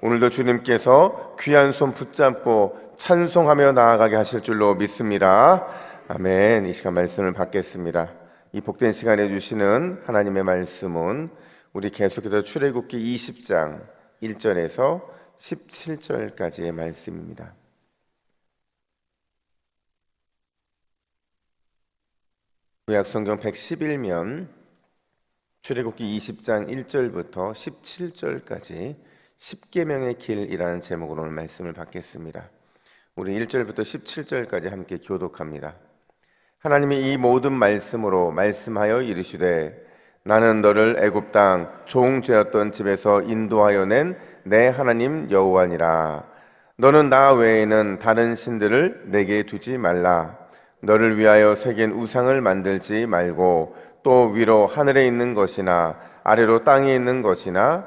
오늘도 주님께서 귀한 손 붙잡고 찬송하며 나아가게 하실 줄로 믿습니다. 아멘. 이 시간 말씀을 받겠습니다. 이 복된 시간에 주시는 하나님의 말씀은 우리 계속해서 출애굽기 20장 1절에서 17절까지의 말씀입니다. 구약성경 111면 출애굽기 20장 1절부터 17절까지 10계명의 길이라는 제목으로 오늘 말씀을 받겠습니다. 우리 1절부터 17절까지 함께 교독합니다. 하나님이 이 모든 말씀으로 말씀하여 이르시되 나는 너를 애굽 땅 종죄였던 집에서 인도하여 낸 내 하나님 여호와니라 너는 나 외에는 다른 신들을 내게 두지 말라 너를 위하여 새긴 우상을 만들지 말고 또 위로 하늘에 있는 것이나 아래로 땅에 있는 것이나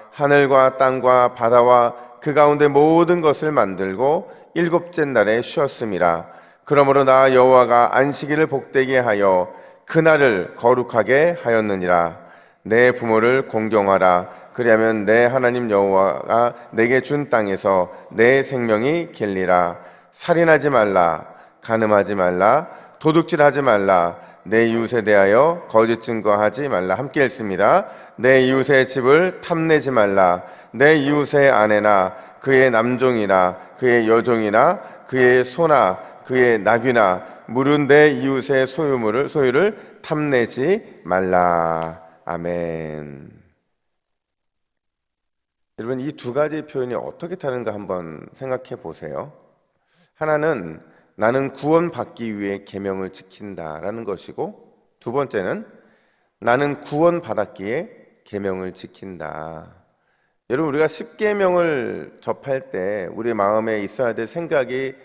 하늘과 땅과 바다와 그 가운데 모든 것을 만들고 일곱째 날에 쉬었음이라. 그러므로 나 여호와가 안식일을 복되게 하여 그날을 거룩하게 하였느니라. 내 부모를 공경하라. 그리하면 내 하나님 여호와가 내게 준 땅에서 내 생명이 길리라. 살인하지 말라. 간음하지 말라. 도둑질하지 말라. 내 이웃에 대하여 거짓 증거하지 말라. 함께 읽습니다. 내 이웃의 집을 탐내지 말라. 내 이웃의 아내나 그의 남종이나 그의 여종이나 그의 소나 그의 나귀나 물은 내 이웃의 소유물을 소유를 탐내지 말라. 아멘. 여러분 이 두 가지 표현이 어떻게 다른가 한번 생각해 보세요. 하나는 나는 구원받기 위해 계명을 지킨다라는 것이고 두 번째는 나는 구원받았기에 계명을 지킨다. 여러분 우리가 십계명을 접할 때 우리 마음에 있어야 될 생각이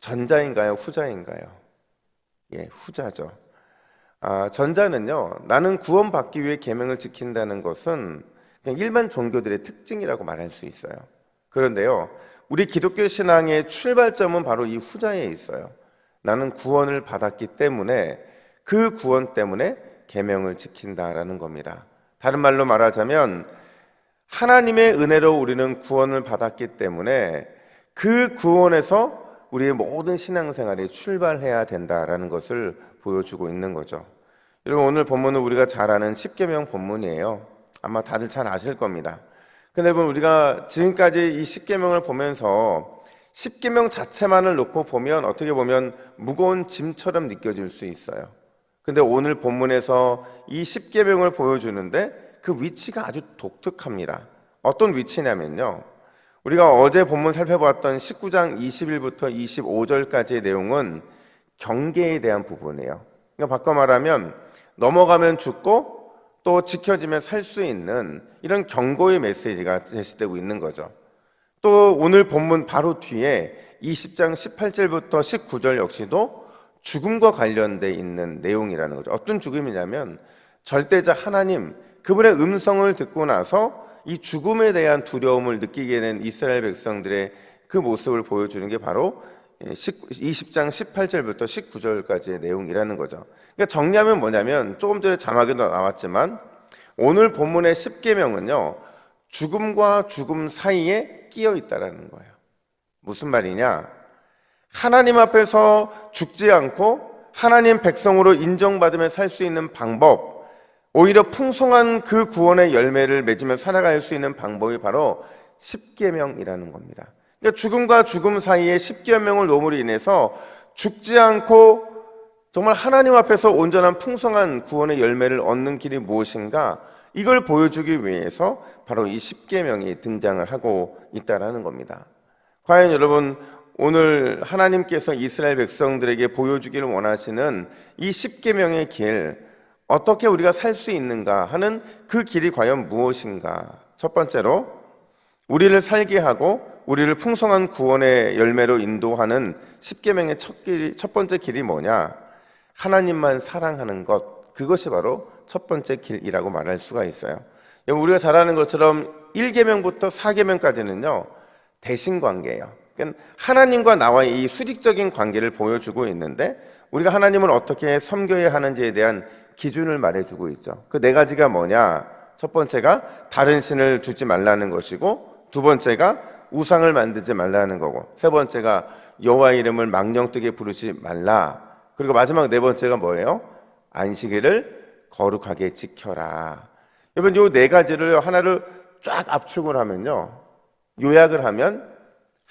전자인가요, 후자인가요? 예, 후자죠. 아, 전자는요. 나는 구원받기 위해 계명을 지킨다는 것은 그냥 일반 종교들의 특징이라고 말할 수 있어요. 그런데요. 우리 기독교 신앙의 출발점은 바로 이 후자에 있어요. 나는 구원을 받았기 때문에 그 구원 때문에 계명을 지킨다라는 겁니다. 다른 말로 말하자면 하나님의 은혜로 우리는 구원을 받았기 때문에 그 구원에서 우리의 모든 신앙생활이 출발해야 된다라는 것을 보여주고 있는 거죠. 여러분 오늘 본문은 우리가 잘 아는 십계명 본문이에요. 아마 다들 잘 아실 겁니다. 근데 여러분 우리가 지금까지 이 십계명을 보면서 십계명 자체만을 놓고 보면 어떻게 보면 무거운 짐처럼 느껴질 수 있어요. 근데 오늘 본문에서 이 십계명을 보여주는데 그 위치가 아주 독특합니다. 어떤 위치냐면요. 우리가 어제 본문 살펴봤던 19장 20일부터 25절까지의 내용은 경계에 대한 부분이에요. 그러니까 바꿔 말하면 넘어가면 죽고 또 지켜지면 살 수 있는 이런 경고의 메시지가 제시되고 있는 거죠. 또 오늘 본문 바로 뒤에 20장 18절부터 19절 역시도 죽음과 관련돼 있는 내용이라는 거죠. 어떤 죽음이냐면 절대자 하나님 그분의 음성을 듣고 나서 이 죽음에 대한 두려움을 느끼게 된 이스라엘 백성들의 그 모습을 보여주는 게 바로 20장 18절부터 19절까지의 내용이라는 거죠. 그러니까 정리하면 뭐냐면 조금 전에 자막에도 나왔지만 오늘 본문의 10계명은요. 죽음과 죽음 사이에 끼어 있다라는 거예요. 무슨 말이냐? 하나님 앞에서 죽지 않고 하나님 백성으로 인정받으며 살 수 있는 방법, 오히려 풍성한 그 구원의 열매를 맺으며 살아갈 수 있는 방법이 바로 십계명이라는 겁니다. 그러니까 죽음과 죽음 사이에 십계명을 놓음으로 인해서 죽지 않고 정말 하나님 앞에서 온전한 풍성한 구원의 열매를 얻는 길이 무엇인가 이걸 보여주기 위해서 바로 이 십계명이 등장을 하고 있다라는 겁니다. 과연 여러분 오늘 하나님께서 이스라엘 백성들에게 보여주기를 원하시는 이 십계명의 길 어떻게 우리가 살 수 있는가 하는 그 길이 과연 무엇인가? 첫 번째로 우리를 살게 하고 우리를 풍성한 구원의 열매로 인도하는 십계명의 첫 길이 첫 번째 길이 뭐냐? 하나님만 사랑하는 것 그것이 바로 첫 번째 길이라고 말할 수가 있어요. 우리가 잘 아는 것처럼 1계명부터 4계명까지는요. 대신 관계예요. 그러니까 하나님과 나와의 이 수직적인 관계를 보여주고 있는데 우리가 하나님을 어떻게 섬겨야 하는지에 대한 기준을 말해주고 있죠. 그 네 가지가 뭐냐? 첫 번째가 다른 신을 두지 말라는 것이고 두 번째가 우상을 만들지 말라는 거고 세 번째가 여호와 이름을 망령되게 부르지 말라. 그리고 마지막 네 번째가 뭐예요? 안식일을 거룩하게 지켜라. 여러분 요 네 가지를 하나를 쫙 압축을 하면요. 요약을 하면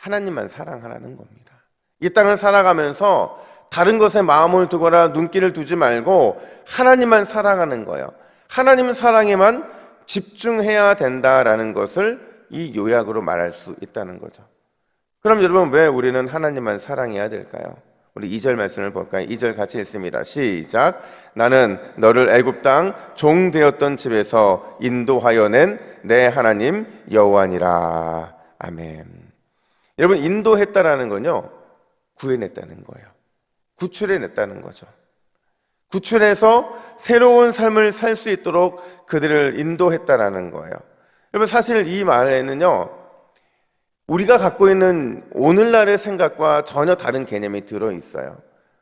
하나님만 사랑하라는 겁니다. 이 땅을 살아가면서 다른 것에 마음을 두거나 눈길을 두지 말고 하나님만 사랑하는 거예요. 하나님 사랑에만 집중해야 된다라는 것을 이 요약으로 말할 수 있다는 거죠. 그럼 여러분 왜 우리는 하나님만 사랑해야 될까요? 우리 2절 말씀을 볼까요? 2절 같이 읽습니다. 시작. 나는 너를 애굽 땅 종 되었던 집에서 인도하여 낸 내 하나님 여호와니라. 아멘. 여러분 인도했다라는 건요. 구해냈다는 거예요. 구출해냈다는 거죠. 구출해서 새로운 삶을 살 수 있도록 그들을 인도했다라는 거예요. 여러분 사실 이 말에는요. 우리가 갖고 있는 오늘날의 생각과 전혀 다른 개념이 들어 있어요.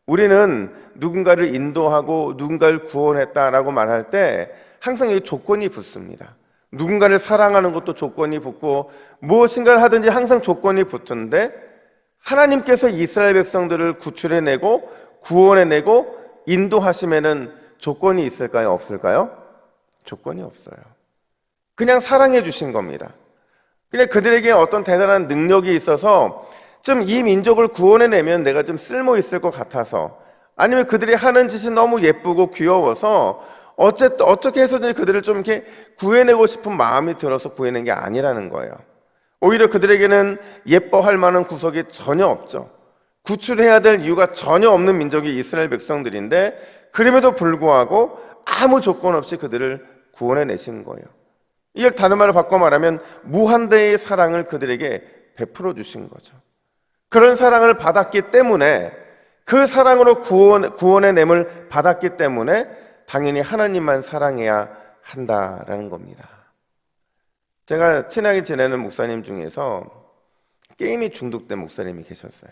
우리는 누군가를 인도하고 누군가를 구원했다라고 말할 때 항상 여기 조건이 붙습니다. 누군가를 사랑하는 것도 조건이 붙고 무엇인가를 하든지 항상 조건이 붙는데 하나님께서 이스라엘 백성들을 구출해내고 구원해내고 인도하시면은 조건이 있을까요? 없을까요? 조건이 없어요. 그냥 사랑해 주신 겁니다. 그냥 그들에게 어떤 대단한 능력이 있어서 좀 이 민족을 구원해내면 내가 좀 쓸모 있을 것 같아서 아니면 그들이 하는 짓이 너무 예쁘고 귀여워서 어쨌든 어떻게 해서든 그들을 좀 이렇게 구해내고 싶은 마음이 들어서 구해낸 게 아니라는 거예요. 오히려 그들에게는 예뻐할 만한 구석이 전혀 없죠. 구출해야 될 이유가 전혀 없는 민족이 이스라엘 백성들인데 그럼에도 불구하고 아무 조건 없이 그들을 구원해 내신 거예요. 이걸 다른 말로 바꿔 말하면 무한대의 사랑을 그들에게 베풀어 주신 거죠. 그런 사랑을 받았기 때문에 그 사랑으로 구원, 구원의 냄을 받았기 때문에 당연히 하나님만 사랑해야 한다라는 겁니다. 제가 친하게 지내는 목사님 중에서 게임이 중독된 목사님이 계셨어요.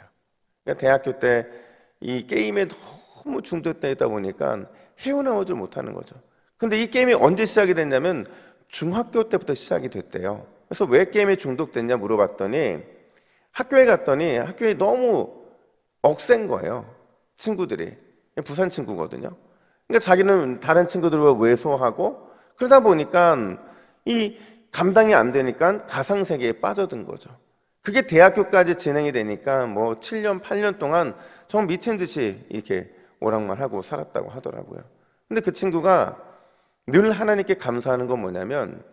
그러니까 대학교 때 이 게임에 너무 중독되어 있다 보니까 헤어나오지 못하는 거죠. 근데 이 게임이 언제 시작이 됐냐면 중학교 때부터 시작이 됐대요. 그래서 왜 게임에 중독됐냐 물어봤더니 학교에 갔더니 학교에 너무 억센 거예요. 친구들이. 부산 친구거든요. 그러니까 자기는 다른 친구들과 왜소하고 그러다 보니까 이 감당이 안 되니까 가상 세계에 빠져든 거죠. 그게 대학교까지 진행이 되니까 뭐 7년, 8년 동안 정말 미친 듯이 이렇게 오락만 하고 살았다고 하더라고요. 근데 그 친구가 늘 하나님께 감사하는 건 뭐냐면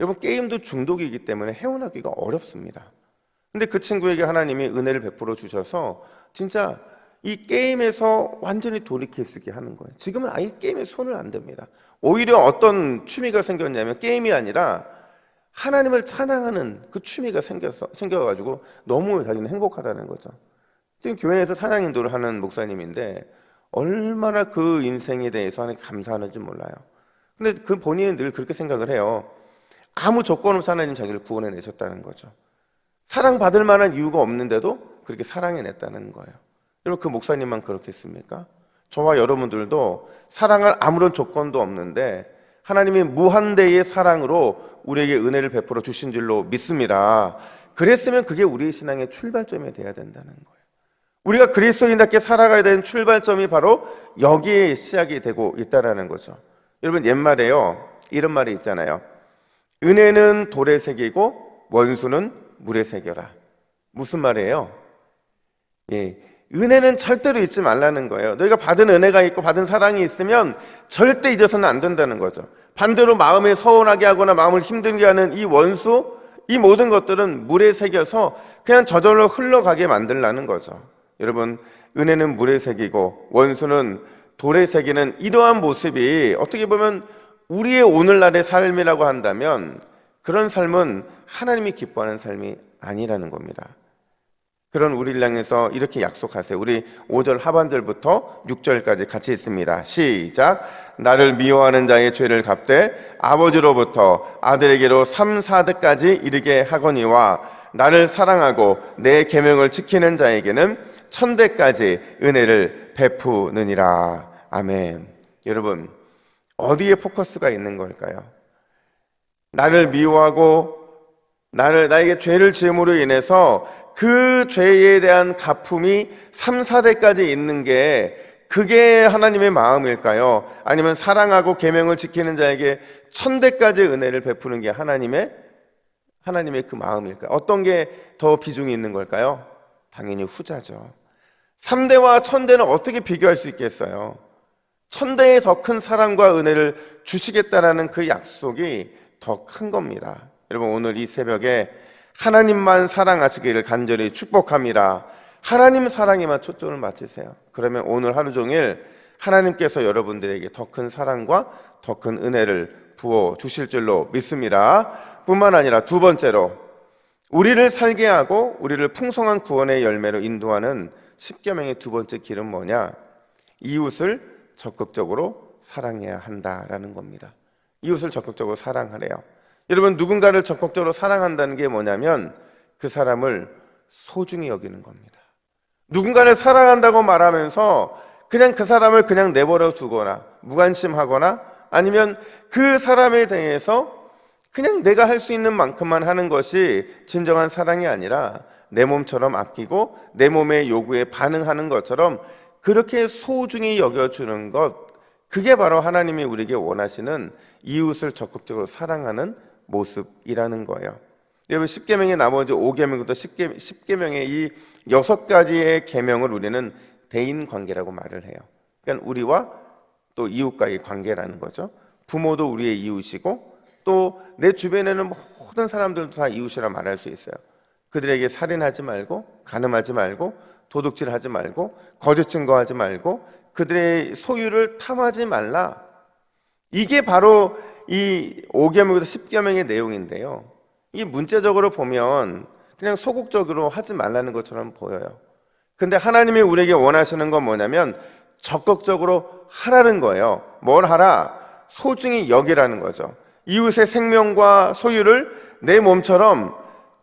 여러분 게임도 중독이기 때문에 헤어나기가 어렵습니다. 근데 그 친구에게 하나님이 은혜를 베풀어 주셔서 진짜 이 게임에서 완전히 있게 하는 거예요. 지금은 아예 게임에 손을 안 댑니다. 오히려 어떤 취미가 생겼냐면 게임이 아니라 하나님을 찬양하는 그 취미가 생겨서 생겨가지고 너무 자기는 행복하다는 거죠. 지금 교회에서 찬양 인도를 하는 목사님인데 얼마나 그 인생에 대해서 하나님 감사하는지 몰라요. 근데 그 본인은 늘 그렇게 생각을 해요. 아무 조건 없이 하나님 자기를 구원해 내셨다는 거죠. 사랑받을 만한 이유가 없는데도 그렇게 사랑해 냈다는 거예요. 여러분 그 목사님만 그렇겠습니까? 저와 여러분들도 사랑할 아무런 조건도 없는데 하나님이 무한대의 사랑으로 우리에게 은혜를 베풀어 주신 줄로 믿습니다. 그랬으면 그게 우리의 신앙의 출발점이 돼야 된다는 거예요. 우리가 그리스도인답게 살아가야 되는 출발점이 바로 여기에 시작이 되고 있다라는 거죠. 여러분 옛말에요 이런 말이 있잖아요. 은혜는 돌에 새기고 원수는 물에 새겨라. 무슨 말이에요? 예. 은혜는 절대로 잊지 말라는 거예요. 너희가 받은 은혜가 있고 받은 사랑이 있으면 절대 잊어서는 안 된다는 거죠. 반대로 마음에 서운하게 하거나 마음을 힘들게 하는 이 원수, 이 모든 것들은 물에 새겨서 그냥 저절로 흘러가게 만들라는 거죠. 여러분, 은혜는 물에 새기고 원수는 돌에 새기는 이러한 모습이 어떻게 보면 우리의 오늘날의 삶이라고 한다면 그런 삶은 하나님이 기뻐하는 삶이 아니라는 겁니다. 그런 우리를 향해서 이렇게 약속하세요. 우리 5절 하반절부터 6절까지 같이 있습니다. 시작. 나를 미워하는 자의 죄를 갚되 아버지로부터 아들에게로 3, 4대까지 이르게 하거니와 나를 사랑하고 내 계명을 지키는 자에게는 천대까지 은혜를 베푸느니라. 아멘. 여러분, 어디에 포커스가 있는 걸까요? 나를 미워하고 나를 나에게 죄를 지음으로 인해서 그 죄에 대한 가품이 3, 4대까지 있는 게 그게 하나님의 마음일까요? 아니면 사랑하고 계명을 지키는 자에게 천대까지 은혜를 베푸는 게 하나님의 하나님의 그 마음일까요? 어떤 게 더 비중이 있는 걸까요? 당연히 후자죠. 3대와 천대는 어떻게 비교할 수 있겠어요? 천대의 더 큰 사랑과 은혜를 주시겠다라는 그 약속이 더 큰 겁니다. 여러분 오늘 이 새벽에 하나님만 사랑하시기를 간절히 축복합니다. 하나님 사랑에만 초점을 맞추세요. 그러면 오늘 하루 종일 하나님께서 여러분들에게 더 큰 사랑과 더 큰 은혜를 부어 주실 줄로 믿습니다. 뿐만 아니라 두 번째로 우리를 살게 하고 우리를 풍성한 구원의 열매로 인도하는 십계명의 두 번째 길은 뭐냐? 이웃을 적극적으로 사랑해야 한다라는 겁니다. 이웃을 적극적으로 사랑하래요. 여러분 누군가를 적극적으로 사랑한다는 게 뭐냐면 그 사람을 소중히 여기는 겁니다. 누군가를 사랑한다고 말하면서 그냥 그 사람을 그냥 내버려 두거나 무관심하거나 아니면 그 사람에 대해서 그냥 내가 할 수 있는 만큼만 하는 것이 진정한 사랑이 아니라 내 몸처럼 아끼고 내 몸의 요구에 반응하는 것처럼 그렇게 소중히 여겨주는 것 그게 바로 하나님이 우리에게 원하시는 이웃을 적극적으로 사랑하는 모습이라는 거예요. 여러분 10계명의 나머지 5계명부터 10계, 10계명의 이 여섯 가지의 계명을 우리는 대인 관계라고 말을 해요. 그러니까 우리와 또 이웃과의 관계라는 거죠. 부모도 우리의 이웃이고 또 내 주변에는 모든 사람들도 다 이웃이라 말할 수 있어요. 그들에게 살인하지 말고 간음하지 말고 도둑질하지 말고 거짓 증거하지 말고 그들의 소유를 탐하지 말라. 이게 바로 이 5계명에서 10계명의 내용인데요. 이 문자적으로 보면 그냥 소극적으로 하지 말라는 것처럼 보여요. 근데 하나님이 우리에게 원하시는 건 뭐냐면 적극적으로 하라는 거예요. 뭘 하라? 소중히 여기라는 거죠. 이웃의 생명과 소유를 내 몸처럼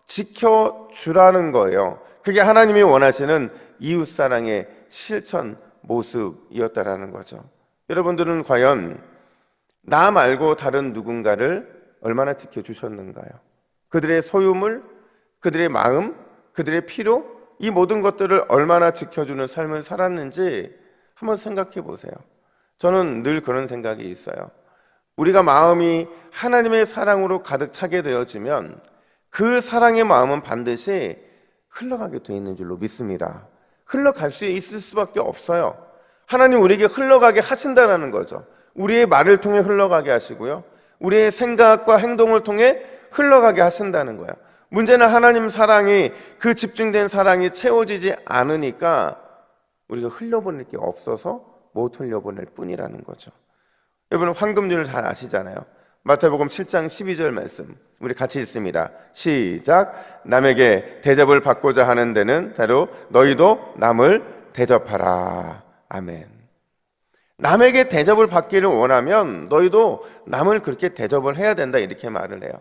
지켜주라는 거예요. 그게 하나님이 원하시는 이웃 사랑의 실천 모습이었다라는 거죠. 여러분들은 과연 나 말고 다른 누군가를 얼마나 지켜주셨는가요? 그들의 소유물, 그들의 마음, 그들의 필요, 이 모든 것들을 얼마나 지켜주는 삶을 살았는지 한번 생각해 보세요. 저는 늘 그런 생각이 있어요. 우리가 마음이 하나님의 사랑으로 가득 차게 되어지면 그 사랑의 마음은 반드시 흘러가게 돼 있는 줄로 믿습니다. 흘러갈 수 있을 수밖에 없어요. 하나님 우리에게 흘러가게 하신다라는 거죠. 우리의 말을 통해 흘러가게 하시고요. 우리의 생각과 행동을 통해 흘러가게 하신다는 거야. 문제는 하나님 사랑이 그 집중된 사랑이 채워지지 않으니까 우리가 흘려보낼 게 없어서 못 흘려보낼 뿐이라는 거죠. 여러분 황금률을 잘 아시잖아요. 마태복음 7장 12절 말씀 우리 같이 읽습니다. 시작. 남에게 대접을 받고자 하는 데는 바로 너희도 남을 대접하라. 아멘. 남에게 대접을 받기를 원하면 너희도 남을 그렇게 대접을 해야 된다 이렇게 말을 해요.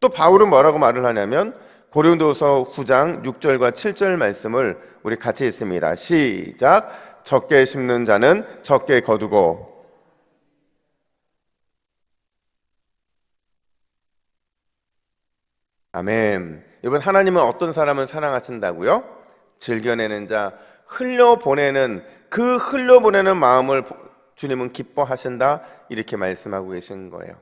또 바울은 뭐라고 말을 하냐면 고린도서 9장 6절과 7절 말씀을 우리 같이 읽습니다. 시작. 적게 심는 자는 적게 거두고 아멘. 여러분 하나님은 어떤 사람을 사랑하신다고요? 즐겨내는 자, 흘려보내는 그 흘려보내는 마음을 주님은 기뻐하신다 이렇게 말씀하고 계신 거예요.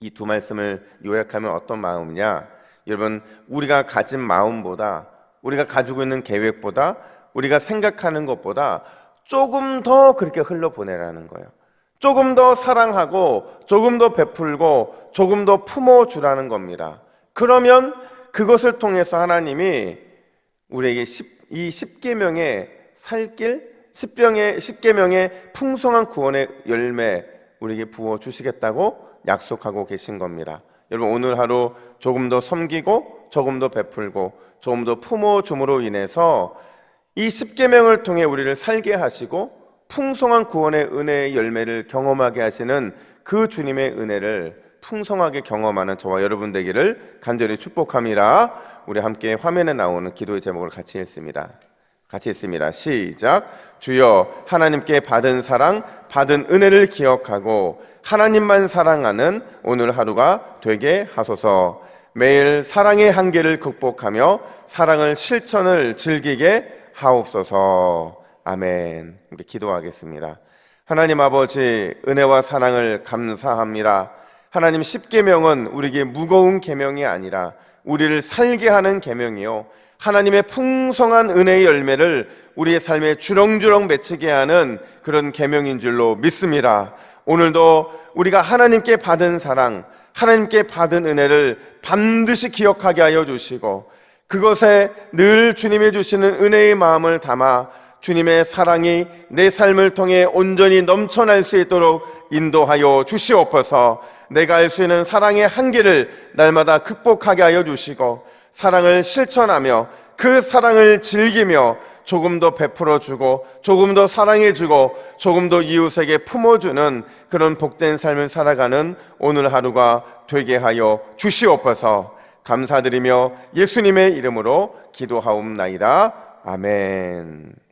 이 두 말씀을 요약하면 어떤 마음이냐? 여러분, 우리가 가진 마음보다 우리가 가지고 있는 계획보다 우리가 생각하는 것보다 조금 더 그렇게 흘러보내라는 거예요. 조금 더 사랑하고 조금 더 베풀고 조금 더 품어주라는 겁니다. 그러면 그것을 통해서 하나님이 우리에게 십- 이 십계명의 살길, 십병의 십계명의 풍성한 구원의 열매 우리에게 부어 주시겠다고 약속하고 계신 겁니다. 여러분 오늘 하루 조금 더 섬기고 조금 더 베풀고 조금 더 품어 줌으로 인해서 이 십계명을 통해 우리를 살게 하시고 풍성한 구원의 은혜의 열매를 경험하게 하시는 그 주님의 은혜를 풍성하게 경험하는 저와 여러분 되기를 간절히 축복합니다. 우리 함께 화면에 나오는 기도의 제목을 같이 읽습니다. 같이 읽습니다. 시작. 주여 하나님께 받은 사랑, 받은 은혜를 기억하고 하나님만 사랑하는 오늘 하루가 되게 하소서. 매일 사랑의 한계를 극복하며 사랑을 실천을 즐기게 하옵소서. 아멘. 함께 기도하겠습니다. 하나님 아버지 은혜와 사랑을 감사합니다. 하나님 십계명은 우리에게 무거운 계명이 아니라 우리를 살게 하는 계명이요 하나님의 풍성한 은혜의 열매를 우리의 삶에 주렁주렁 맺히게 하는 그런 계명인 줄로 믿습니다. 오늘도 우리가 하나님께 받은 사랑, 하나님께 받은 은혜를 반드시 기억하게 하여 주시고 그것에 늘 주님이 주시는 은혜의 마음을 담아 주님의 사랑이 내 삶을 통해 온전히 넘쳐날 수 있도록 인도하여 주시옵소서 내가 알 수 있는 사랑의 한계를 날마다 극복하게 하여 주시고 사랑을 실천하며 그 사랑을 즐기며 조금 더 베풀어 주고 조금 더 사랑해 주고 조금 더 이웃에게 품어 주는 그런 복된 삶을 살아가는 오늘 하루가 되게 하여 주시옵소서. 감사드리며 예수님의 이름으로 기도하옵나이다. 아멘.